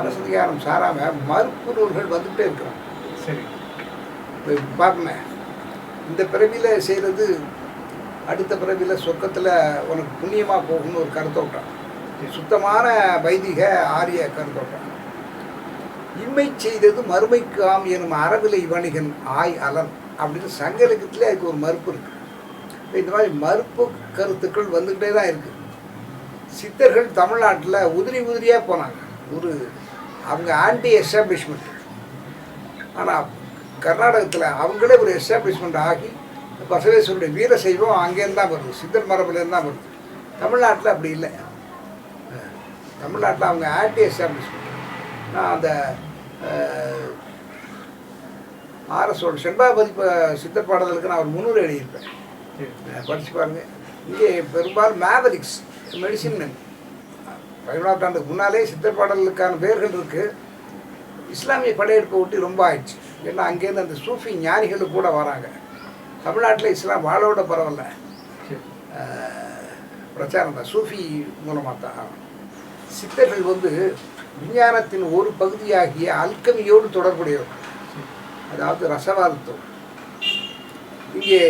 அரசதிகாரம் சாராமல் மறுப்பு நூல்கள் வந்துகிட்டே இருக்கிறோம். சரி. இப்போ பார்ப்போமே இந்த பிறவியில் செய்கிறது அடுத்த பிறவியில் சொர்க்கத்தில் உனக்கு புண்ணியமாக போகும்னு ஒரு கருத்தோட்டம். சுத்தமான வைதிக ஆரிய கருத்தோட்டம். இம்மை செய்தது மறுமைக்கு ஆம் எனும் அறவிலை வணிகன் ஆய் அலன் அப்படின்னு சங்க இலக்கியத்திலே அதுக்கு ஒரு மறுப்பு இருக்கு. இப்ப இந்த மாதிரி மறுப்பு கருத்துக்கள் வந்துக்கிட்டே தான் இருக்கு. சித்தர்கள் தமிழ்நாட்டில் உதிரி உதிரியாக போனாங்க. ஒரு அவங்க ஆன்டி எஸ்டாப்ளிஷ்மெண்ட் ஆனால் கர்நாடகத்தில் அவங்களே ஒரு எஸ்டாப்ளிஷ்மெண்ட் ஆகி பசவேஸ்வருடைய வீர செய்வோம் அங்கேருந்து தான் வருது. சித்தர் மரபுலேருந்து தான் வருது. தமிழ்நாட்டில் அப்படி இல்லை. தமிழ்நாட்டில் அவங்க ஆன்டி எஸ்டாப்ளிஷ்மெண்ட் நான் அந்த ஆர்எஸோட செண்பாபதி சித்தர் பாடலுக்கு நான் ஒரு முன்னூறு எழுதியிருப்பேன். சரி அஹ் படிச்சு பாருங்க. இங்கே பெரும்பாலும் மேவரிக்ஸ் மெடிசின் மென் பதினொன்றாம் ஆண்டுக்கு முன்னாலே சித்தர் பாடலுக்கான பேர்கள் இருக்குது இஸ்லாமிய படையெடுப்பை ஒட்டி ரொம்ப ஆயிடுச்சு. ஏன்னா அங்கேருந்து அந்த சூஃபி ஞானிகள் கூட வராங்க. தமிழ்நாட்டில் இஸ்லாம் வாழோட பரவாயில்ல பிரச்சாரம் தான். சூஃபி மூலமாக தான் சித்தர்கள் வந்து விஞ்ஞானத்தின் ஒரு பகுதியாகிய அல்கமியோடு தொடர்புடையவர். அதாவது ரசவாதத்தோடு. இங்கே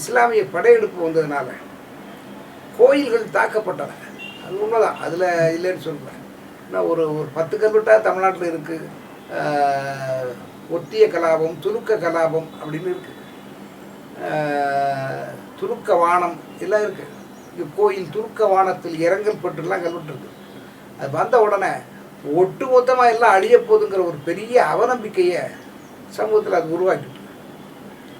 இஸ்லாமிய படையெடுப்பு வந்ததுனால கோயில்கள் தாக்கப்பட்டன. அது உண்மைதான். அதில் இல்லைன்னு சொல்கிறேன் ஆனால் ஒரு ஒரு பத்து கல்வெட்டாக தமிழ்நாட்டில் இருக்குது ஒட்டிய கலாபம் துருக்க கலாபம் அப்படின்னு இருக்குது துருக்க வானம் எல்லாம் இருக்குது இங்கே கோயில் துருக்க வானத்தில் இரங்கல் பட்டுலாம் கல்வெட்டு இருக்குது அது வந்த உடனே ஒட்டு மொத்தமாக எல்லாம் அழிய போதுங்கிற ஒரு பெரிய அவநம்பிக்கையை சமூகத்தில் அது உருவாக்கிட்டு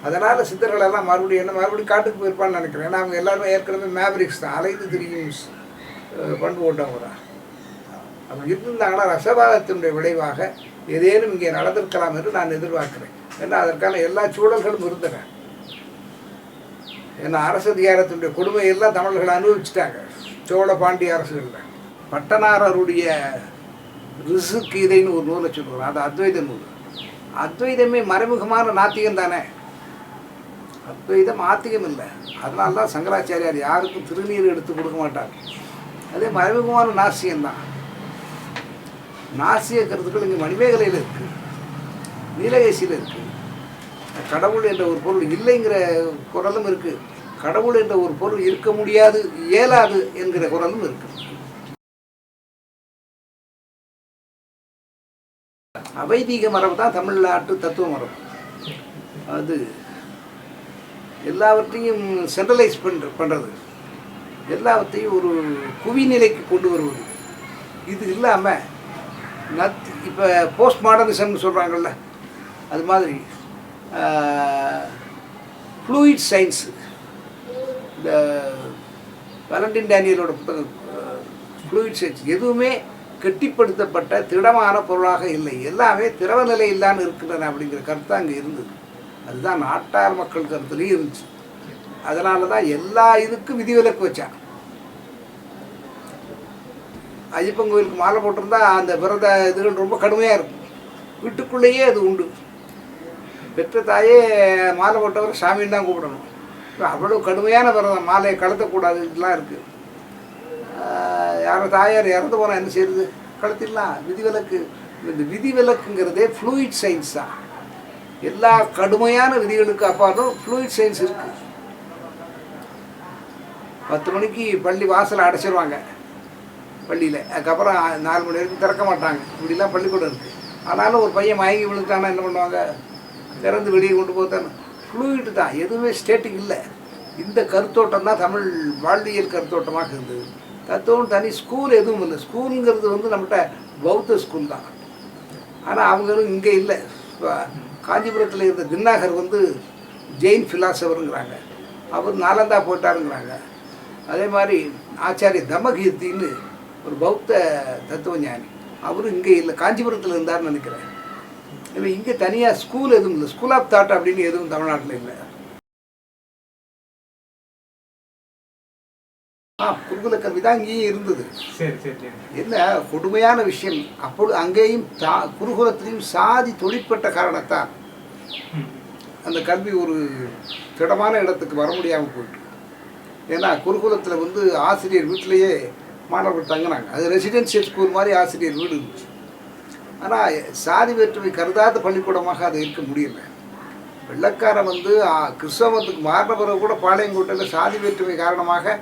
அதனால் சித்தர்கள் எல்லாம் மறுபடியும் என்ன மறுபடியும் காட்டுக்கு போயிருப்பான்னு நினைக்கிறேன். ஏன்னா அவங்க எல்லாருமே ஏற்கனவே மேப்ரிக்ஸ் தான். அலைந்து திரியும் பண்பு கொண்டவங்களா அவங்க இருந்திருந்தாங்கன்னா ரசவாதத்தினுடைய விளைவாக ஏதேனும் இங்கே நடந்திருக்கலாம் என்று நான் எதிர்பார்க்கிறேன். ஏன்னா அதற்கான எல்லா சூழல்களும் இருந்தன. ஏன்னா அரசு அதிகாரத்தினுடைய கொடுமையெல்லாம் தமிழர்கள் அனுபவிச்சிட்டாங்க. சோழ பாண்டிய அரசுகளில். பட்டனாரருடைய ரிசு கீதைன்னு ஒரு நூலை சொல்லுவாங்க. அது அத்வைத நூல். அத்வைதமே மறைமுகமான நாத்திகம் தானே. அத்வைதம் ஆத்திகம் இல்லை அதனால தான் சங்கராச்சாரியார் யாருக்கும் திருநீர் எடுத்து கொடுக்க மாட்டார். அதே மறைமுகமான நாசியம்தான் நாசிய கருத்துக்கள் இங்கே மணிமேகலையில் இருக்குது நீலகேசியில் இருக்குது கடவுள் என்ற ஒரு பொருள் இல்லைங்கிற குரலும் இருக்குது கடவுள் என்ற ஒரு பொருள் இருக்க முடியாது இயலாது என்கிற குரலும் இருக்குது அவைதீக மரபு தான் தமிழ்நாட்டு தத்துவ மரபு. அது எல்லாவற்றையும் சென்ட்ரலைஸ் பண்ற பண்ணுறது எல்லாத்தையும் ஒரு குவிநிலைக்கு கொண்டு வருவது. இது இல்லாமல் நத் இப்போ போஸ்ட் மாடர்னிசம்னு சொல்கிறாங்கல்ல அது மாதிரி ஃப்ளூயிட் சயின்ஸு இந்த வேலண்டின் டேனியலோட புத்தகம் ஃப்ளூயிட் சயின்ஸ் எதுவுமே கெட்டிப்படுத்தப்பட்ட திடமான பொருளாக இல்லை. எல்லாமே திரவ நிலையில் இருக்கின்றன அப்படிங்கிற கருத்து அங்கே இருந்தது. அதுதான் நாட்டார் மக்கள் கருத்துலேயும் இருந்துச்சு. அதனால தான் எல்லா இதுக்கும் விதிவிலக்கு வச்சான் ஐயப்பன் கோயிலுக்கு மாலை போட்டிருந்தா அந்த விரத இதுகள் ரொம்ப கடுமையாக இருக்கும். வீட்டுக்குள்ளேயே அது உண்டு. பெற்ற தாயே மாலை போட்டவர் சாமின்னு தான் கூப்பிடணும். அவ்வளோ கடுமையான விரதம் மாலையை கலத்தக்கூடாது இதெல்லாம் இருக்குது யாரோ தாயார் இறந்து போனால் என்ன செய்யுது கழுத்திடலாம். விதிவிலக்கு. இந்த விதிவிலக்குங்கிறதே ஃப்ளூயிட் சயின்ஸ் தான். எல்லா கடுமையான விதிகளுக்கு அப்பாலும் ஃப்ளூயிட் சயின்ஸ் இருக்குது பத்து மணிக்கு பள்ளி வாசலை அடைச்சிருவாங்க பள்ளியில். அதுக்கப்புறம் நாலு மணி வரைக்கும் திறக்க மாட்டாங்க. இப்படிலாம் பள்ளிக்கூடம் இருக்குது ஆனாலும் ஒரு பையன் மயங்கி விழுந்துட்டானா என்ன பண்ணுவாங்க? திறந்து வெளியே கொண்டு போத்தானே ஃப்ளூயிட் தான். எதுவுமே ஸ்டேட்டிங் இல்லை. இந்த கருத்தோட்டம் தான் தமிழ் வாழ்வியல் கருத்தோட்டமாக இருந்தது. தத்துவம் தனி ஸ்கூல் எதுவும் இல்லை. ஸ்கூலுங்கிறது வந்து நம்மகிட்ட பௌத்த ஸ்கூல் தான். ஆனால் அவங்களும் இங்கே இல்லை. இப்போ காஞ்சிபுரத்தில் இருந்த தின்னாகர் வந்து ஜெயின் ஃபிலாசபருங்கிறாங்க அவர் நாலந்தா போட்டாருங்கிறாங்க அதே மாதிரி ஆச்சாரிய தமகீர்த்தின்னு ஒரு பௌத்த தத்துவ ஞானி அவரும் இங்கே இல்லை காஞ்சிபுரத்தில் இருந்தார்னு நினைக்கிறேன். எனவே இங்கே தனியாக ஸ்கூல் எதுவும் இல்லை ஸ்கூல் ஆஃப் தாட் அப்படின்னு எதுவும் தமிழ்நாட்டில் இல்லை. ஆ குருகுல கல்வி தான் இங்கேயும் இருந்தது. சரி சரி சரி. என்ன கொடுமையான விஷயம். அப்பொழுது அங்கேயும் தா குருகுலத்திலையும் சாதி தொழிற்பட்ட காரணத்தால் அந்த கல்வி ஒரு திடமான இடத்துக்கு வர முடியாமல் போயிட்டு. ஏன்னா குருகுலத்தில் வந்து ஆசிரியர் வீட்டிலேயே மாணவர்கள் தங்கினாங்க. அது ரெசிடென்சியல் ஸ்கூல் மாதிரி ஆசிரியர் வீடு இருந்துச்சு. ஆனால் சாதி வேற்றுமை கருதாத பள்ளிக்கூடமாக அது இருக்க முடியல. வெள்ளக்காரன் வந்து கிறிஸ்தவத்துக்கு மாறின பிறகு கூட பாளையங்கோட்டையில் சாதி வேற்றுமை காரணமாக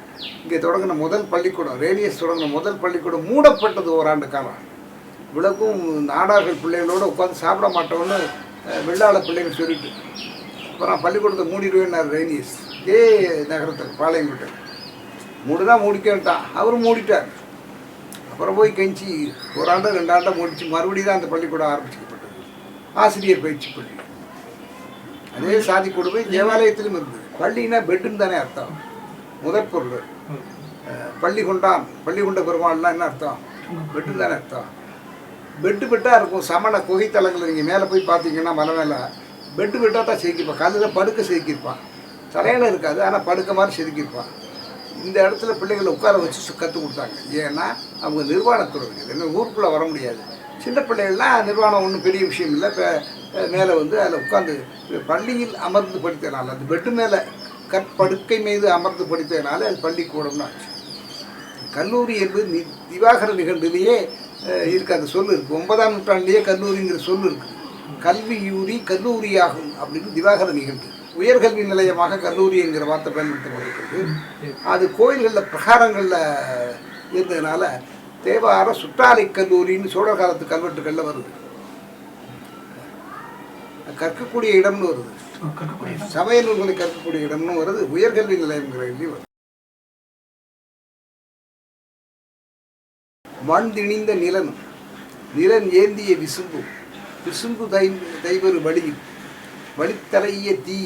இங்கே தொடங்கின முதல் பள்ளிக்கூடம் ரேடியஸ் தொடங்கின முதல் பள்ளிக்கூடம் மூடப்பட்டது ஓராண்டு காலம். விளக்கும் நாடார்கள் பிள்ளைகளோடு உட்காந்து சாப்பிட மாட்டோம்னு வெள்ளாள பிள்ளைங்க சொல்லிட்டு. அப்புறம் பள்ளிக்கூடத்தை மூடிடுவேன்னார் ரேனியஸ் இதே நகரத்தில் பாளையங்கோட்டை. மூடுனா மூடிக்கட்டான் அவரும் மூடிட்டார். அப்புறம் போய் கெஞ்சி ஒரு ஆண்டு ரெண்டு ஆண்டை முடிச்சு மறுபடியும் தான் அந்த பள்ளிக்கூடம் ஆரம்பிக்கப்பட்டது. ஆசிரியர் பயிற்சி பள்ளி. அதே சாதி கொடுமை தேவாலயத்திலும் இருந்தது. பள்ளினா பெட்டுன்னு தானே அர்த்தம். முதற் பொருள். பள்ளி கொண்டான் பள்ளி கொண்ட பெருமாள்னா என்ன அர்த்தம்? பெட்டு தானே அர்த்தம். பெட்டு பெட்டாக இருக்கும். சமண குகைத்தலங்கள் நீங்கள் மேலே போய் பார்த்தீங்கன்னா மலை மேலே. பெட்டு பெட்டாக தான் சேர்க்கிப்பான் காலையில் படுக்க செதுக்கியிருப்பான் தலையில் இருக்காது ஆனால் படுக்க மாதிரி செதுக்கியிருப்பான் இந்த இடத்துல பிள்ளைகளை உட்கார வச்சு கற்றுக் கொடுத்தாங்க. ஏன்னா அவங்க நிர்வாணத்துறவு என்ன ஊருக்குள்ளே வர முடியாது. சின்ன பிள்ளைகள்லாம் நிர்வாணம் ஒன்றும் பெரிய விஷயம் இல்லை. இப்போ மேலே வந்து அதில் உட்காந்து பள்ளியில் அமர்ந்து படித்தனால அந்த பெட்டு மேலே கற்படுக்கை மீது அமர்ந்து படித்ததுனால அது பள்ளிக்கூடம்னு ஆச்சு. கல்லூரி என்பது நி திவாகர நிகழ்விலேயே இருக்குது அந்த சொல் இருக்குது ஒன்பதாம் நூற்றாண்டிலேயே கல்லூரிங்கிற சொல் இருக்குது கல்வியூரி கல்லூரியாகும் அப்படின்னு திவாகர நிகழ்வு. உயர்கல்வி நிலையமாக கல்லூரி என்கிற வார்த்தை பயன்படுத்தப்பட்டிருக்கிறது அது கோயில்களில் பிரகாரங்களில் இருந்ததுனால தேவார சுற்றாலை கல்லூரின்னு சோழர் காலத்து கல்வெட்டுகளில் வருது. கற்கக்கூடிய இடம்னு வருது. கற்கக்கூடிய சமய நூல்களை கற்கக்கூடிய இடம்னு வருது. உயர்கல்வி நிலையங்கிற இதுலயும் வருது. மண் திணிந்த நிலன். நிலன் ஏந்திய விசும்பு. விசும்பு தை தைவரு வழியில். வழித்தலைய தீ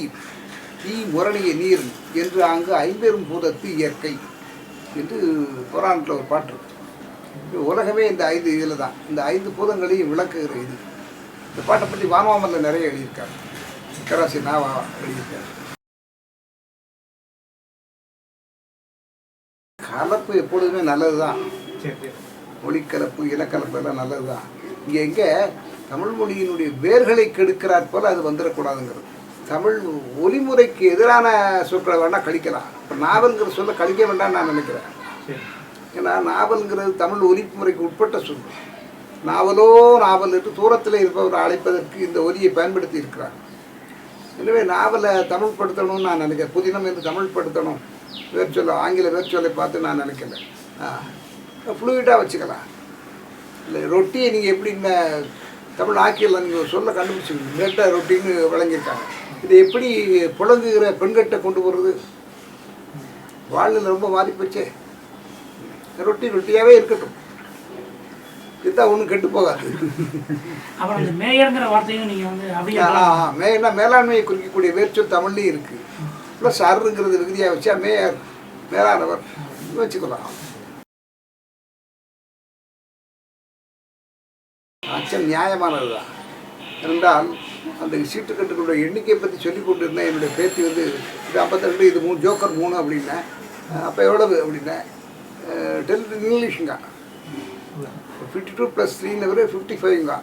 தீ முரணிய நீர் என்று அங்கு ஐம்பெரும் பூதத்து இயற்கை என்று புராணத்தில் ஒரு பாட்டு இருக்கு. உலகமே இந்த ஐந்து இதில் தான். இந்த ஐந்து பூதங்களையும் விளக்குகிற இது. இந்த பாட்டை பற்றி வானவாமலில் நிறைய எழுதியிருக்காங்க கராசி நாவா எழுதியிருக்காரு. கலப்பு எப்பொழுதுமே நல்லது தான் மொழிக்கலப்பு இனக்கலப்பு எல்லாம் நல்லது தான் இங்கே எங்கே தமிழ் மொழியினுடைய வேர்களை கெடுக்கிறார் போல் அது வந்துடக்கூடாதுங்கிறது. தமிழ் ஒலிமுறைக்கு எதிரான சொற்களை வேணால் கழிக்கலாம். இப்போ நாவல்ங்கிற சொல்ல கழிக்க வேண்டாம்னு நான் நினைக்கிறேன். ஏன்னா நாவல்ங்கிறது தமிழ் ஒலிப்பு முறைக்கு உட்பட்ட சொல். நாவலோ நாவல் என்று தூரத்தில் இருப்பவர் அழைப்பதற்கு இந்த ஒலியை பயன்படுத்தி இருக்கிறார். எனவே நாவலை தமிழ்படுத்தணும்னு நான் நினைக்கிறேன். புதினம் என்று தமிழ்படுத்தணும் வேர்ச்சொல்ல ஆங்கில வேர்ச்சொல்லை பார்த்து நான் நினைக்கல. ஃப்ளூயிடாக வச்சுக்கலாம். இல்லை ரொட்டியை நீங்கள் எப்படி தமிழ் ஆக்கியில் நீங்கள் சொல்ல கண்டுபிடிச்சிங்க மேட்டை ரொட்டின்னு வழங்கியிருக்காங்க. இது எப்படி புழங்குகிற பெண்கட்டை கொண்டு போகிறது வாழ்நிலை ரொம்ப மாறி போச்சே ரொட்டி ரொட்டியாகவே இருக்கட்டும். இதுதான் ஒன்றும் கெட்டு போகாது. அப்புறம் இந்த மேயர்ங்கிற வார்த்தையும் நீங்க வந்து அப்படியே மேனா மேலாண்மையை குறிக்கக்கூடிய வேர்ச்சொல் தமிழ்லையும் இருக்குது ப்ளஸ் அருங்கிறது விகுதியாக வச்சா மேயர் மேலானவர். வச்சுக்கலாம். அச்சம் நியாயமானது தான் என்றால் அந்த சீட்டுக்கட்டுகளுடைய எண்ணிக்கையை பற்றி சொல்லி கொண்டு இருந்தேன் என்னுடைய பேத்தி வந்து இது ஐம்பத்திரெண்டு இது மூணு ஜோக்கர் மூணு அப்படின்னேன். அப்போ எவ்வளவு அப்படின்னேன். டெல் இங்கிலீஷுங்க. ஃபிஃப்டி டூ ப்ளஸ் த்ரீன்னு ஃபிஃப்டி ஃபைவ்ங்க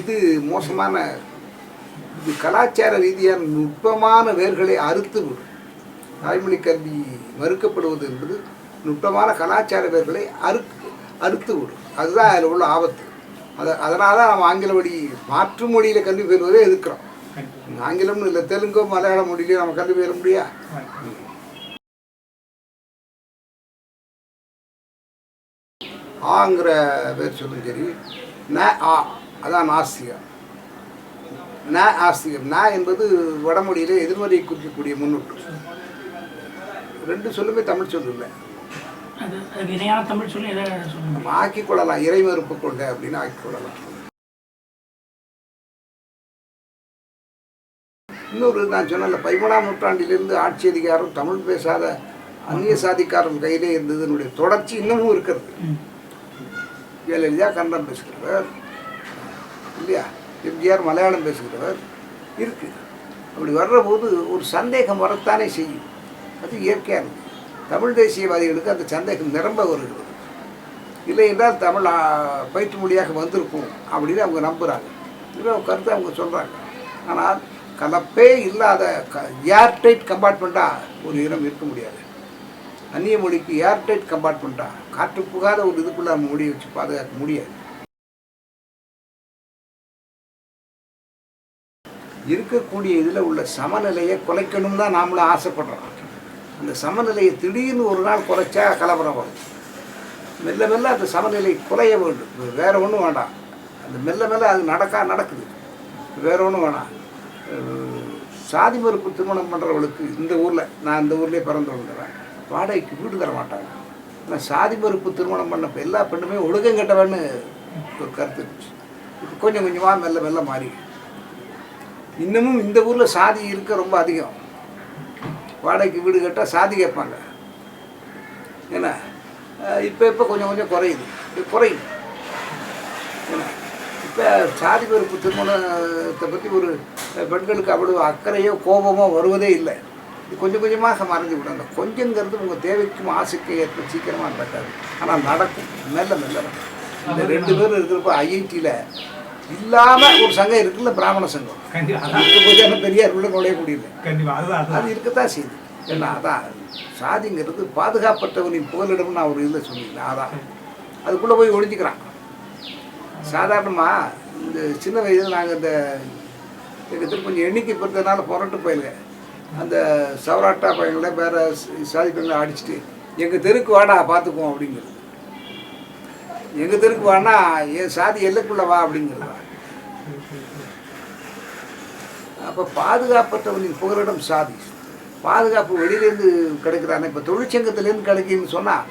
இது மோசமான இது கலாச்சார ரீதியான நுட்பமான வேர்களை அறுத்து தாய்மொழி கல்வி மறுக்கப்படுவது என்பது நுட்பமான கலாச்சார வேர்களை அறுக்கு அறுத்து விடும். அதுதான் அதில் உள்ள ஆபத்து. அதை அதனால தான் நம்ம ஆங்கில வழி மாற்று மொழியில் கல்வி பெறுவதே எதிர்க்கிறோம். ஆங்கிலம்னு இல்லை தெலுங்கோ மலையாள மொழியிலையும் நம்ம கல்வி பெற முடியா? ஆங்கிற பேர் சொல்லும் சரி ந ஆ அதான் நாஸ்திகம் ந ஆஸ்திகம் ந என்பது வடமொழியிலே எதிர்மறையை குறிக்கக்கூடிய முன்னொட்டு. ரெண்டு சொல்லுமே தமிழ் சொல் இல்லை அது அதுக்கு இணையான தமிழ் சொல்லி எதை சொல்லுங்க? நம்ம ஆக்கிக் கொள்ளலாம் இறை மறுப்பு கொண்ட அப்படின்னு ஆக்கிக் கொள்ளலாம். இன்னொரு நான் சொன்னல பதிமூணாம் நூற்றாண்டிலிருந்து ஆட்சி அதிகாரம் தமிழ் பேசாத அந்நிய சாதிக்காரன் கையிலே இருந்ததனுடைய தொடர்ச்சி இன்னமும் இருக்கிறது. ஜெயலலிதா கன்னடம் பேசுகிறவர் இல்லையா? எம்ஜிஆர் மலையாளம் பேசுகிறவர் இருக்கு. அப்படி வர்ற போது ஒரு சந்தேகம் வரத்தானே செய்யும். அது இயற்கையானது தமிழ் தேசியவாதிகளுக்கு அந்த சந்தேகம் நிரம்ப வருகிறது. இல்லை என்றால் தமிழ் பயிற்று மொழியாக வந்திருக்கும் அப்படின்னு அவங்க நம்புகிறாங்க இது கருத்தை அவங்க சொல்கிறாங்க ஆனால் கலப்பே இல்லாத க ஏர்டைட் கம்பார்ட்மெண்ட்டாக ஒரு இனம் இருக்க முடியாது. அந்நிய மொழிக்கு ஏர்டைட் கம்பார்ட்மெண்ட்டாக காற்று புகாத ஒரு இதுக்குள்ளே நம்ம மொழியை வச்சு பாதுகாக்க முடியாது. இருக்கக்கூடிய இதில் உள்ள சமநிலையை குலைக்கணும் தான் நாமளும் ஆசைப்படுறோம். அந்த சமநிலையை திடீர்னு ஒரு நாள் குறைச்சா கலவரம் வரும். மெல்ல மெல்ல அந்த சமநிலை குறைய வேண்டும். வேற ஒன்றும் வேண்டாம். அந்த மெல்ல மெல்ல அது நடக்கா நடக்குது. வேற ஒன்றும் வேணாம். சாதி மறுப்பு திருமணம் பண்ணுறவளுக்கு இந்த ஊரில் நான் இந்த ஊர்லேயே பிறந்து வளர்ந்துறேன் வாடகைக்கு வீடு தர மாட்டாங்க ஆனால் சாதி மறுப்பு திருமணம் பண்ண எல்லா பெண்ணுமே ஒழுக்கம் கெட்டவன்னு ஒரு கருத்து இருந்துச்சு. இப்போ கொஞ்சம் கொஞ்சமாக மெல்ல மெல்ல மாறி இன்னமும் இந்த ஊரில் சாதி இருக்க ரொம்ப அதிகம். வாடகைக்கு வீடு கட்டால் சாதி கேட்பாங்க. என்ன இப்போ இப்போ கொஞ்சம் கொஞ்சம் குறையுது. இது குறையுது. என்ன இப்போ சாதி வெறுப்பு திருமணத்தை பற்றி ஒரு பெண்களுக்கு அவ்வளவு அக்கறையோ கோபமோ வருவதே இல்லை. இது கொஞ்சம் கொஞ்சமாக மறைஞ்சு விடுங்க. கொஞ்சங்கிறது உங்கள் தேவைக்கும் ஆசைக்கும் ஏற்ப சீக்கிரமாக நடக்காது. ஆனால் நடக்கும். மெல்ல மெல்ல நடக்கும். இந்த ரெண்டு பேரும் இருக்கிறப்ப ஐஐடியில் இல்லாமல் ஒரு சங்கம் இருக்குல்ல பிராமண சங்கம். பெரியார் உள்ள நுழைய முடியல கண்டிப்பா அதுதான் அது இருக்கத்தான் செய்யுது. ஏன்னா அதான் சாதிங்கிறது பாதுகாப்பற்றவனின் புகலிடம் நான் ஒரு இதில் சொல்லியிருந்தேன் அதான். அதுக்குள்ளே போய் ஒழிஞ்சிக்கிறான். சாதாரணமாக இந்த சின்ன வயதில் நாங்கள் இந்த எங்கள் திருப்பதி எண்ணிக்கை பொறுத்தனால புரட்டு போயிருங்க அந்த சவராட்டா பையங்களை வேற சாதி பையங்களை அடிச்சுட்டு எங்கள் தெருக்கு வாடா பார்த்துக்குவோம் அப்படிங்கிறது. எங்கள் தெருக்கு வானா என் சாதி எல்லைக்குள்ளே வா அப்படிங்கிறது. அப்போ பாதுகாப்பற்றவனின் புகலிடம் சாதி. பாதுகாப்பு வெளியிலேருந்து கிடைக்கிறானே இப்போ தொழிற்சங்கத்திலேருந்து கிடைக்குன்னு சொன்னால்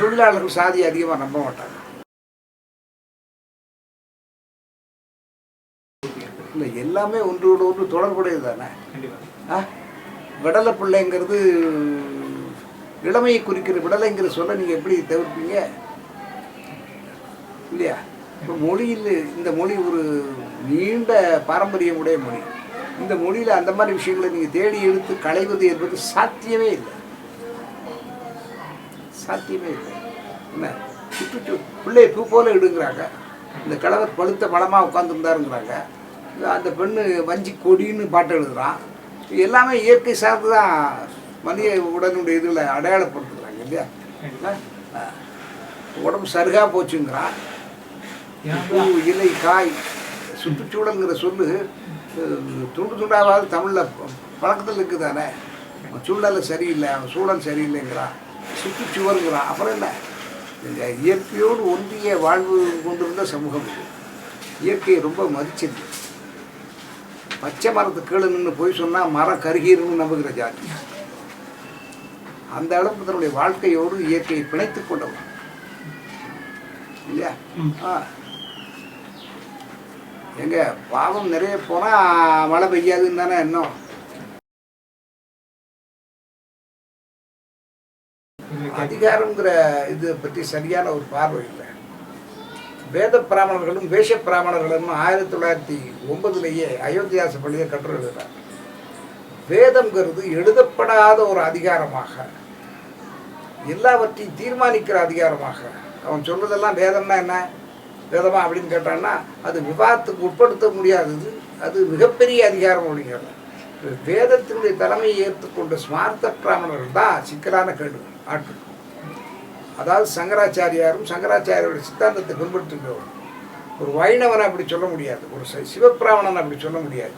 தொழிலாளர்கள் சாதி அதிகமாக நம்ப மாட்டாங்க. இல்லை எல்லாமே ஒன்றோடு ஒன்று தொடர்புடையது தானே ஆ? விடலை பிள்ளைங்கிறது இளமையை குறிக்கிற விடலைங்கிற சொல்ல நீங்கள் எப்படி தவிர்ப்பீங்க? இல்லையா? இப்போ மொழியில் இந்த மொழி ஒரு நீண்ட பாரம்பரியம் உடைய மொழி. இந்த மொழியில் அந்த மாதிரி விஷயங்களை நீங்கள் தேடி எடுத்து களைவது என்பது சாத்தியமே இல்லை. சாத்தியமே இல்லை. என்ன? சுற்றுச்சு பிள்ளையை பூ போல இடுங்கிறாங்க. இந்த கிழவர் பழுத்த பழமாக உட்காந்துருந்தாருங்கிறாங்க அந்த பெண்ணு வஞ்சி கொடின்னு பாட்டு எழுதுறான். இது எல்லாமே இயற்கை சார்ந்து தான் மனித உடனுடைய இதில் அடையாளப்படுத்துகிறாங்க இல்லையா. உடம்பு சருகா போச்சுங்கிறான். பூ இலை காய் சுற்றுச்சூழல்ங்கிற சொல்லு துண்டு துண்டாவது தமிழில் பழக்கத்தில் இருக்குதானே? அவன் சூழல் சரியில்லை அவன் சூழல் சரியில்லைங்கிறான். சுற்றுச்சுவருங்கிறான் அப்புறம் என்ன? இந்த இயற்கையோடு ஒன்றிய வாழ்வு கொண்டிருந்த சமூகம் இது. இயற்கையை ரொம்ப மதிச்சிருக்கு. பச்சை மரத்து கீழே நின்று போய் சொன்னால் மரம் கருகீருன்னு நம்புகிற ஜாதி. அந்த அளவுக்கு தன்னுடைய வாழ்க்கையோடு இயற்கையை பிணைத்துக் கொண்டவன். இல்லையா. ஆ. எங்க பாவம் நிறைய போனால் மழை பெய்யாதுன்னு தானே இன்னும் அதிகாரங்கிற இது பற்றி சரியான ஒரு பார்வை இல்லை. வேத பிராமணர்களும் வேஷ பிராமணர்களும் ஆயிரத்தி தொள்ளாயிரத்தி ஒன்பதுலேயே அயோத்தியாச பள்ளியை கட்டுரை வேதம்ங்கிறது எழுதப்படாத ஒரு அதிகாரமாக எல்லாவற்றையும் தீர்மானிக்கிற அதிகாரமாக. அவன் சொல்றதெல்லாம் வேதம்னா என்ன? வேதமா அப்படின்னு கேட்டான்னா அது விவாதத்துக்கு உட்படுத்த முடியாதது. அது மிகப்பெரிய அதிகாரம் அப்படிங்கிறது வேதத்தினுடைய தலைமையை ஏற்றுக்கொண்ட ஸ்மார்த்த பிராமணர்கள் தான் சிக்கலான கேள்வி ஆட்கள். அதாவது சங்கராச்சாரியாரும் சங்கராச்சாரியோட சித்தாந்தத்தை பின்பற்றுகிறவர். ஒரு வைணவனை அப்படி சொல்ல முடியாது. ஒரு சிவபிராமணன் அப்படி சொல்ல முடியாது.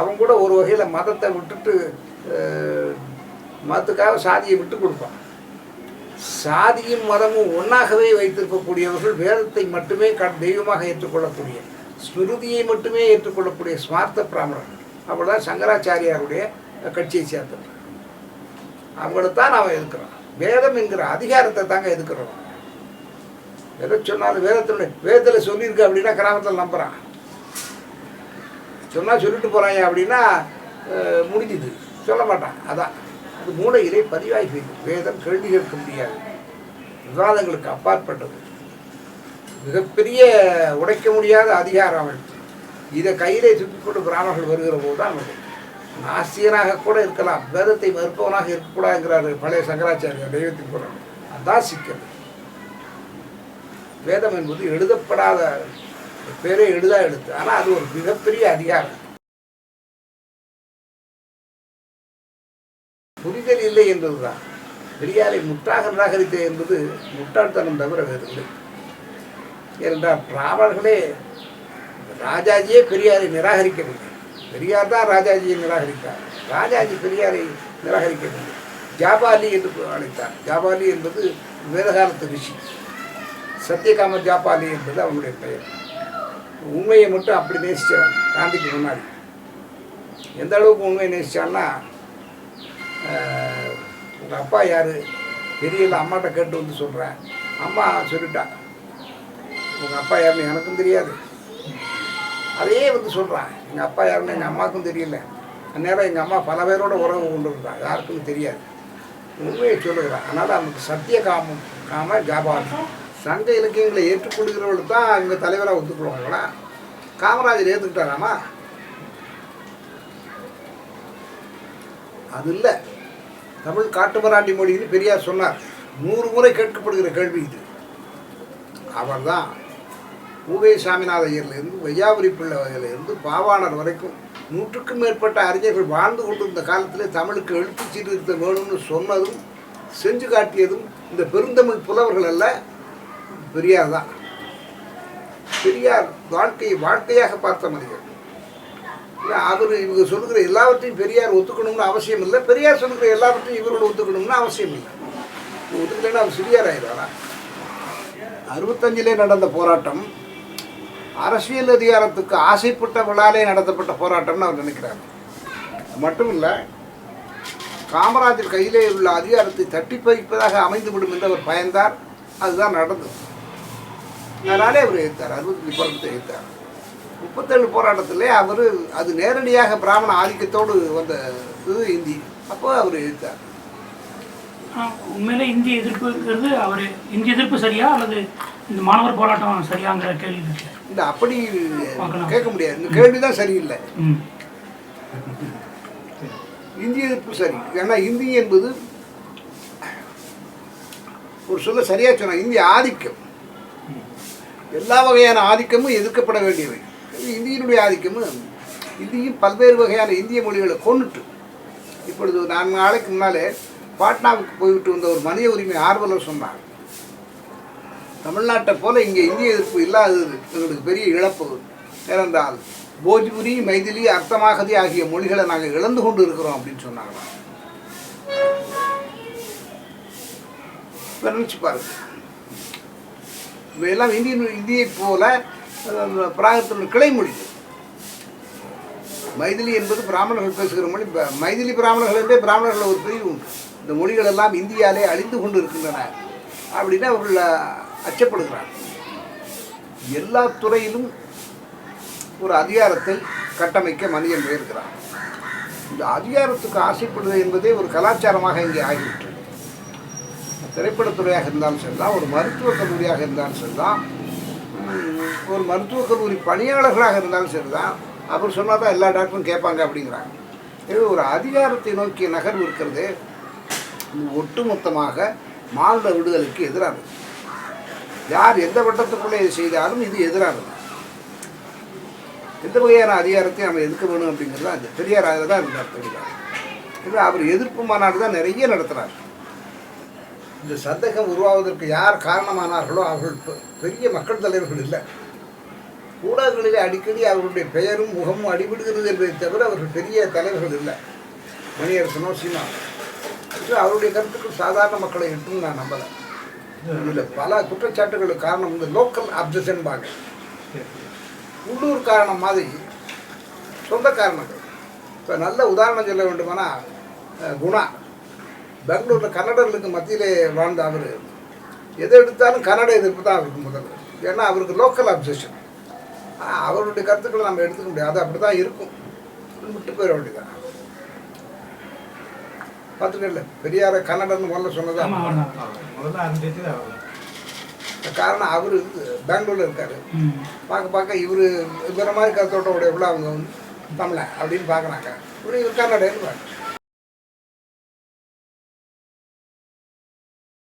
அவன் கூட ஒரு வகையில் மதத்தை விட்டுட்டு மதத்துக்காக சாதியை விட்டு கொடுப்பான். சாதியும் மதமும் ஒன்றாகவே வைத்திருக்கக்கூடியவர்கள் வேதத்தை மட்டுமே க- தெய்வமாக ஏற்றுக்கொள்ளக்கூடிய ஸ்மிருதியை மட்டுமே ஏற்றுக்கொள்ளக்கூடிய ஸ்மார்த்த பிராமணர்கள். அப்படிதான் சங்கராச்சாரியாருடைய கட்சியை சேர்ந்தவர் அவங்கள தான் நாம் எதுக்குறோம் வேதம் என்கிற அதிகாரத்தை தாங்க எதுக்குறோம் எதை சொன்னாலும் வேதத்தினுடைய வேதத்தில் சொல்லியிருக்கு அப்படின்னா கிராமத்தில் நம்புகிறான் சொன்னால் சொல்லிட்டு போகிறாங்க அப்படின்னா அஹ், முடிஞ்சுது. சொல்ல மாட்டான். அதான். அது மூளையிலே பதிவாகி வேதம் கேள்வி கேட்க முடியாது. விவாதங்களுக்கு அப்பாற்பட்டது. மிகப்பெரிய உடைக்க முடியாத அதிகாரம் அமைப்பு இதை கையிலே சுற்றிக்கொண்டு கொண்டு பிராமணர்கள் வருகிற போது தான் நமக்கு நாஸ்தியனாக கூட இருக்கலாம். வேதத்தை மறுப்பவனாக இருக்கக்கூடாதுங்கிறாரு பழைய சங்கராச்சாரியர் தெய்வத்தின் குரல். அதான் சிக்கல். வேதம் என்பது எழுதப்படாத பேரே எழுதா எழுத்து. ஆனால் அது ஒரு மிகப்பெரிய அதிகாரம். புரிதல் இல்லை என்பதுதான். பெரியாரை முற்றாக நிராகரித்த என்பது முட்டாள்தனம் தவிர வேறில்லை. ஏனென்றால் பிராமணர்களே ராஜாஜியே பெரியாரை நிராகரிக்கவில்லை. பெரியார் தான் ராஜாஜியை நிராகரித்தார். ராஜாஜி பெரியாரை நிராகரிக்கவில்லை. ஜாபாலி என்று அழைத்தார். ஜாபாலி என்பது வேதகாலத்து ரிஷி. சத்யகாம ஜாபாலி என்பது அவனுடைய பெயர். உண்மையை மட்டும் அப்படி நேசித்தான் காந்திக்கு முன்னாடி. எந்த அளவுக்கு உண்மையை நேசிச்சான்னா உங்கள் அப்பா யார்? தெரியல அம்மாட்ட கேட்டு வந்து சொல்கிறேன் அம்மா சொல்லிட்டா. உங்கள் அப்பா யாருன்னு எனக்கும் தெரியாது. அதையே வந்து சொல்கிறான் எங்கள் அப்பா யாருன்னு எங்கள் அம்மாவுக்கும் தெரியல. அந்நேரம் எங்கள் அம்மா பல பேரோட உறவு கொண்டு இருந்தா யாருக்கும் தெரியாது. உண்மையை சொல்லுகிறான் அதனால் அவனுக்கு சத்திய காமம் காம ஜாபாலி சங்க இலக்கியங்களை ஏற்றுக்கொள்கிறவர்கள் தான் அவங்க தலைவராக ஒத்துக்கொள்வாங்களா காமராஜர் ஏற்றுக்கிட்டாராமா அது இல்லை. தமிழ் காட்டுமராண்டி மொழின்னு பெரியார் சொன்னார். நூறு முறை கேட்கப்படுகிற கேள்வி இது. அவர்தான் பூவே சாமிநாத ஐயர்லேருந்து வையாபுரி பிள்ளை வகையிலேருந்து பாவாணர் வரைக்கும் நூற்றுக்கும் மேற்பட்ட அறிஞர்கள் வாழ்ந்து கொண்டிருந்த காலத்திலே தமிழுக்கு எழுத்து சீர்திருத்தம் வேணும்னு சொன்னதும் செஞ்சு காட்டியதும் இந்த பெருந்தமிழ் புலவர்கள் அல்ல பெரியார் தான். பெரியார் வாழ்க்கையை வாழ்க்கையாக பார்த்த மனிதர். அவர் இவங்க சொல்லுகிற எல்லாவற்றையும் பெரியார் ஒத்துக்கணும்னு அவசியம் இல்லை. பெரியார் சொல்லுகிற எல்லாவற்றையும் இவரோட ஒத்துக்கணும்னு அவசியம் இல்லை. ஒத்துக்கலைன்னா அவர் சிறியார் ஆயிடுவாரா? அறுபத்தஞ்சிலே நடந்த போராட்டம் அரசியல் அதிகாரத்துக்கு ஆசைப்பட்டவர்களாலே நடத்தப்பட்ட போராட்டம்னு அவர் நினைக்கிறார். மட்டும் இல்லை காமராஜர் கையிலே உள்ள அதிகாரத்தை தட்டி பறிப்பதாக அமைந்துவிடும் என்று அவர் பயந்தார். அதுதான் நடந்தது. அதனாலே அவர் எதிர்த்தார் அறுபத்தஞ்சு போராட்டத்தை எதிர்த்தார் முப்பத்தேழு போராட்டத்திலே அவர் அது நேரடியாக பிராமண ஆதிக்கத்தோடு வந்த இது இந்தி. அப்போ அவர் எதிர்த்தார் உண்மையிலே இந்திய எதிர்ப்புங்கிறது அவர் இந்திய எதிர்ப்பு சரியா அல்லது இந்த மாணவர் போராட்டம் சரியாங்கிற கேள்வி இந்த அப்படி. கேட்க முடியாது. இந்த கேள்வி தான் சரியில்லை இந்திய எதிர்ப்பு சரி. ஏன்னா இந்தி என்பது ஒரு சொல்ல சரியா சொன்னா இந்திய ஆதிக்கம். எல்லா வகையான ஆதிக்கமும் எதிர்க்கப்பட வேண்டியவை. இந்தியினுடைய ஆதிக்கமும் இந்தியும் பல்வேறு வகையான இந்திய மொழிகளை கொண்டுட்டு இப்பொழுது நான்கு நாளைக்கு முன்னாலே பாட்னாவுக்கு போய்விட்டு வந்த ஒரு மனித உரிமை ஆர்வலர் சொன்னார். தமிழ்நாட்டை போல இங்கே இந்திய எதிர்ப்பு இல்லாதது எங்களுக்கு பெரிய இழப்பு ஏனென்றால் போஜ்புரி மைதிலி அர்த்தமாகதி ஆகிய மொழிகளை நாங்கள் இழந்து கொண்டு இருக்கிறோம் அப்படின்னு சொன்னாங்களாம் நினச்சி பாருங்க. இவையெல்லாம் இந்திய இந்தியை போல பிராகத்தினுடைய கிளை மொழி. மைதிலி என்பது பிராமணர்கள் பேசுகிற மொழி. மைதிலி பிராமணர்கள் என்றே பிராமணர்கள் ஒரு பிரிவு உண்டு. இந்த மொழிகள் எல்லாம் இந்தியாலே அழிந்து கொண்டு இருக்கின்றன அப்படின்னு அவர்கள் அச்சப்படுகிறார். எல்லா துறையிலும் ஒரு அதிகாரத்தை கட்டமைக்க மனிதன் முயற்கிறான் இந்த அதிகாரத்துக்கு ஆசைப்படுவது என்பதே ஒரு கலாச்சாரமாக இங்கே ஆகிவிட்டது. திரைப்படத்துறையாக இருந்தாலும் சரிதான் ஒரு மருத்துவக் கல்லூரியாக இருந்தாலும் சரிதான் ஒரு மருத்துவக் கல்லூரி பணியாளர்களாக இருந்தாலும் சரி தான் அவர் சொன்னால் தான் எல்லா டாக்டரும் கேட்பாங்க அப்படிங்கிறாங்க. எனவே ஒரு அதிகாரத்தை நோக்கிய நகர்வு இருக்கிறது. ஒட்டுமொத்தமாக மாநில விடுதலுக்கு எதிரானது. யார் எந்த வட்டத்துக்குள்ளே இது செய்தாலும் இது எதிரானது. எந்த வகையான அதிகாரத்தை நம்ம எதிர்க்க வேணும் அப்படிங்கிறது தான் அந்த பெரியார் அதில் தான் இருந்தார் பெரியார். இது அவர் எதிர்ப்பு மாநாடு தான் நிறைய நடத்துகிறார் இந்த சந்தேகம் உருவாவதற்கு யார் காரணமானார்களோ அவர்கள் பெரிய மக்கள் தலைவர்கள் இல்லை. ஊடகங்களிலே அடிக்கடி அவர்களுடைய பெயரும் முகமும் அடிபடுகிறது என்பதை தவிர அவர்கள் பெரிய தலைவர்கள் இல்லை. மணியரசனோ சீனா அவருடைய கருத்துக்கள் சாதாரண மக்களை எட்டும் நான் நம்பலை. இதில் பல குற்றச்சாட்டுகளுக்கு காரணம் இந்த லோக்கல் அப்சஷன் பாங்க. உள்ளூர் காரணம் மாதிரி சொந்த காரணங்கள். இப்போ நல்ல உதாரணம் சொல்ல வேண்டுமானா குணா. பெங்களூரில் கன்னடர்களுக்கு மத்தியிலே வாழ்ந்த அவர். எதை எடுத்தாலும் கன்னட எதிர்ப்பு தான் அவருக்கு முதல்ல. ஏன்னா அவருக்கு லோக்கல் அப்சஷன் அவருடைய கருத்துக்களை நம்ம எடுத்துக்க முடியாது. அது அப்படி தான் இருக்கும். விட்டு போயிட வேண்டியதான் பார்த்துக்கல பெரியார கன்னடன்னு முதல்ல சொன்னதா? காரணம் அவர் பெங்களூரில் இருக்காரு. பார்க்க பார்க்க இவர் இவர மாதிரி கருத்தோட்ட உடையவங்கள அவங்க வந்து தமிழன் அப்படின்னு பார்க்குறாங்க. இவரு இவர் கன்னடன்னு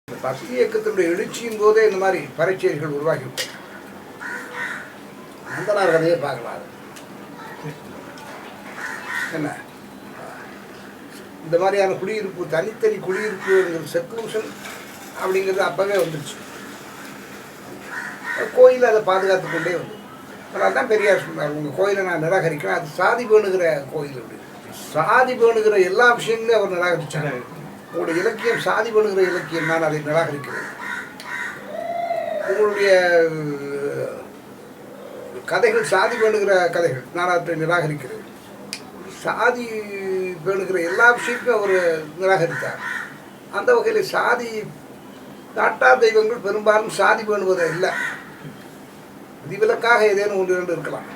பக்தி இயக்கத்தினுடைய எழுச்சியின் போதே இந்த மாதிரி பரிச்சைகள் உருவாகிவிட்டன அந்தனார் கதையை பார்க்கலாம். என்ன? இந்த மாதிரியான குடியிருப்பு தனித்தனி குடியிருப்புங்கிற செக்லூஷன் அப்படிங்கிறது அப்போவே வந்துடுச்சு கோயில் அதை பாதுகாத்து கொண்டே வந்து அதனால தான் பெரியார் சொன்னார் உங்கள் கோயிலை நான் நிராகரிக்கிறேன். அது சாதி பேணுகிற கோயில் அப்படி. சாதி பேணுகிற எல்லா விஷயங்களையும் அவர் நிராகரித்தார் உங்களுடைய இலக்கியம் சாதி பேணுகிற இலக்கியம் நான் அதை நிராகரிக்கிறேன். உங்களுடைய கதைகள் சாதி பேணுகிற கதைகள் நான் அவற்றை நிராகரிக்கிறேன் சாதி பேணுகிற எல்லா விஷயத்தையும் அவர் நிராகரித்தார். அந்த வகையில் சாதி நாட்டார் தெய்வங்கள் பெரும்பாலும் சாதி பேணுவதை இல்லை. விதிவிலக்காக ஏதேனும் ஒன்று இரண்டு இருக்கலாம்.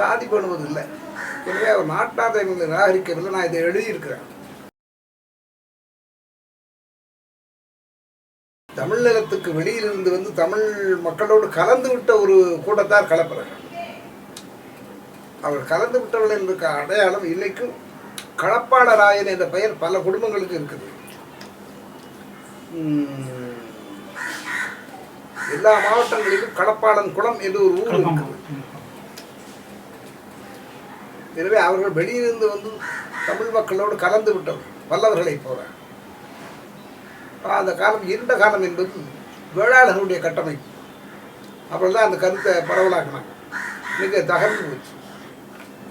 சாதி பேணுவது இல்லை. எனவே அவர் நாட்டார் தெய்வங்களை நிராகரிக்கவில்லை. நான் இதை எழுதியிருக்கிறேன். தமிழ் நிலத்துக்கு வெளியிலிருந்து வந்து தமிழ் மக்களோடு கலந்து விட்ட ஒரு கூட்டத்தார் கலப்பறர்கள் அவர் கலந்து விட்டவர்கள் என்ற அடையாளம் இன்னைக்கும் களப்பாளராயன் என்ற பெயர் பல குடும்பங்களுக்கு இருக்குது. எல்லா மாவட்டங்களிலும் களப்பாளன் குளம் என்று ஒரு ஊர் இருக்குது. எனவே அவர்கள் வெளியிலிருந்து வந்து தமிழ் மக்களோடு கலந்து விட்டவர் வல்லவர்களை ஆனால் அந்த காலம் இருண்ட காலம் என்பது வேளாளர்களுடைய கட்டமைப்பு. அப்புறம் தான் அந்த கருத்தை பரவலாக்கினாங்க. மிக தகர்ந்து போச்சு.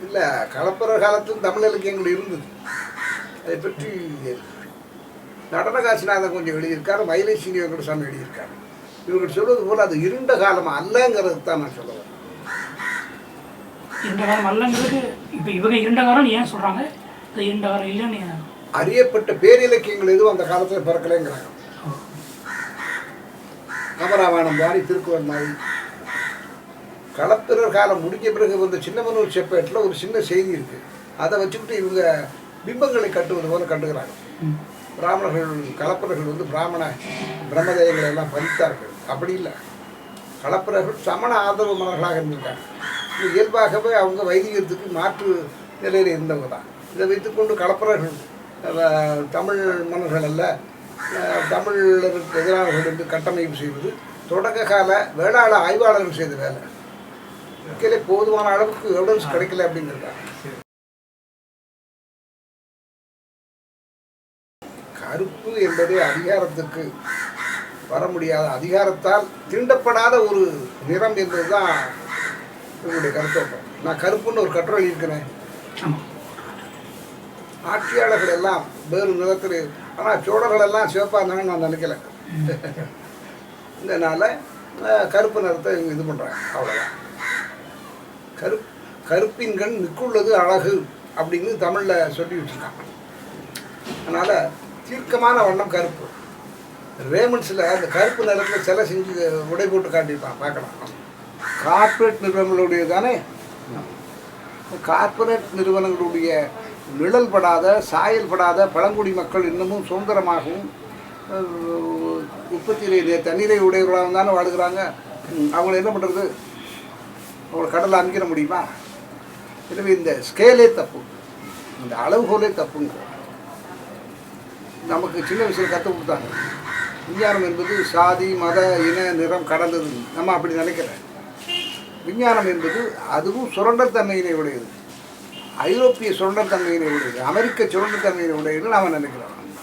இல்லை கலப்பர காலத்தும் தமிழ் இலக்கியங்கள் இருந்தது. அதை பற்றி நடன காசிநாதன் கொஞ்சம் எழுதியிருக்காரு மயிலை சீனி வெங்கடசாமி எழுதியிருக்காரு. இவர்கள் சொல்வது போல் அது இருண்ட காலம் அல்லங்கிறது தான் நான் சொல்ல வரேன். இருண்ட காலம் அல்லங்கிறது இப்போ இவங்க இருண்ட காலம் ஏன் சொல்கிறாங்க இருண்ட காலம் இல்லைன்னு அறியப்பட்ட பேரிலக்கியங்கள் எதுவும் அந்த காலத்தில் பிறக்கலைங்கிறாங்க. கமராமாயணம் மாதிரி திருக்குறள் மாதிரி. களப்பிரர் காலம் முடிஞ்ச பிறகு வந்த சின்னமனூர் செப்பேட்டில் ஒரு சின்ன செய்தி இருக்குது அதை வச்சுக்கிட்டு இவங்க பிம்பங்களை கட்டுவது போல கட்டுகிறாங்க பிராமணர்கள் கலப்பரர்கள் வந்து பிராமண பிரம்மதேயங்களை எல்லாம் பறித்தார்கள். அப்படி இல்லை. களப்பிரர்கள் சமண ஆதரவு மன்னர்களாக இருந்திருக்காங்க. இயல்பாகவே அவங்க வைதிகத்துக்கு மாற்று நிலையில் இருந்தவங்க தான். இதை வைத்துக்கொண்டு கலப்பரர்கள் தமிழ் மன்னர்கள் அல்ல. தமிழருக்கு எதிரானவர்கள் என்று கட்டமைப்பு செய்வது தொடக்க கால வேளாள ஆய்வாளர்கள் செய்த வேலை. உண்மையிலே போதுமான அளவுக்கு எவிடன்ஸ் கிடைக்கல அப்படிங்கிறாங்க கருப்பு என்பது அதிகாரத்துக்கு வர முடியாத அதிகாரத்தால் தீண்டப்படாத ஒரு நிறம் என்பதுதான் இவங்களுடைய கருத்தோட்டம். நான் கருப்புன்னு ஒரு கட்டுரை ஆமாம் ஆட்சியாளர்கள் எல்லாம் வேறு நிறத்தில் ஆனால் சோழர்கள் எல்லாம் சிவப்பாக இருந்தாங்கன்னு நான் நினைக்கல. இதனால் கருப்பு நிறத்தை இவங்க இது பண்ணுறாங்க அவ்வளோதான் கரு கருப்பின் கண் மிக்குள்ளது அழகு அப்படின்னு தமிழில் சொல்லி வச்சுருக்காங்க. அதனால் தீர்க்கமான வண்ணம் கருப்பு. ரேமண்ட்ஸில் அந்த கருப்பு நிறத்தில் சிலை செஞ்சு உடை போட்டு காட்டியிருப்பான் பார்க்கலாம். கார்ப்பரேட் நிறுவனங்களுடைய தானே? கார்ப்பரேட் நிறுவனங்களுடைய நிழல் படாத சாயல் படாத பழங்குடி மக்கள் இன்னமும் சுதந்திரமாகவும் உற்பத்தியிலே தண்ணீரை உடையவர்களாக தானே வாழுகிறாங்க. அவங்கள என்ன பண்ணுறது அவங்கள கடலில் அமைக்கிற முடியுமா? எனவே இந்த ஸ்கேலே தப்பு. இந்த அளவுகோலே தப்புங்க. நமக்கு சின்ன வயசில் கற்றுக் கொடுத்தாங்க. விஞ்ஞானம் என்பது சாதி மத இன நிறம் கடந்தது நம்ம அப்படி நினைக்கிறேன் விஞ்ஞானம் என்பது அதுவும் சுரண்டல் தன்மையினை உடையது. ஐரோப்பிய சுரண்டல் தன்மையினை உடையது அமெரிக்க சுரண்டல் தன்மையினை உடையது நாம் நினைக்கிறோம்.